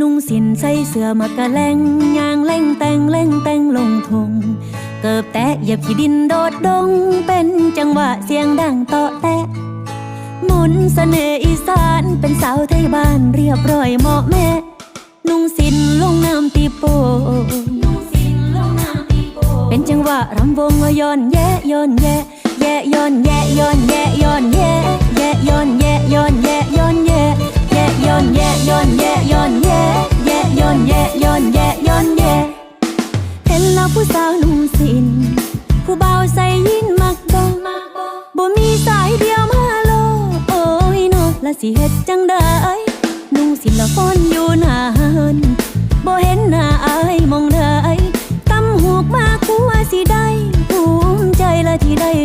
นุ่งสินใส่เสื้อมากะแลงยางแล่งแต่งแล่งแต่งลงทง เกิบแตะเหยียบขี้ดินโดดดง เป็นจังหวะเสียงดังเตาะแตะมุนต์เสน่ห์อีสานเป็นสาวไทยบ้านเรียบร้อยเหมาะแม่ นุ่งสินลงน้ำตีโปเป็นจังหวะรำวงย้อนแยะย้อนแยะแยะย้อนแยะย้อนแยะย้อนแยะแยะย้อนแยะย้อนแยะย้อนแยะแยะย้อนแยะย้อนแยะย้อนแยะแย ผู้สาวนุ่มสิน ผู้เบาใส่ยินมักบ่บ่มีสายเดียวมาโล โอ้ยนอละสิเฮ็ดจังได้นุ่งสินละฟ้อนอยู่หน้าเฮินบ่เห็นหน้าอายมองได้ตำหูกมากูว่าสิได้ภูมิใจละที่ได้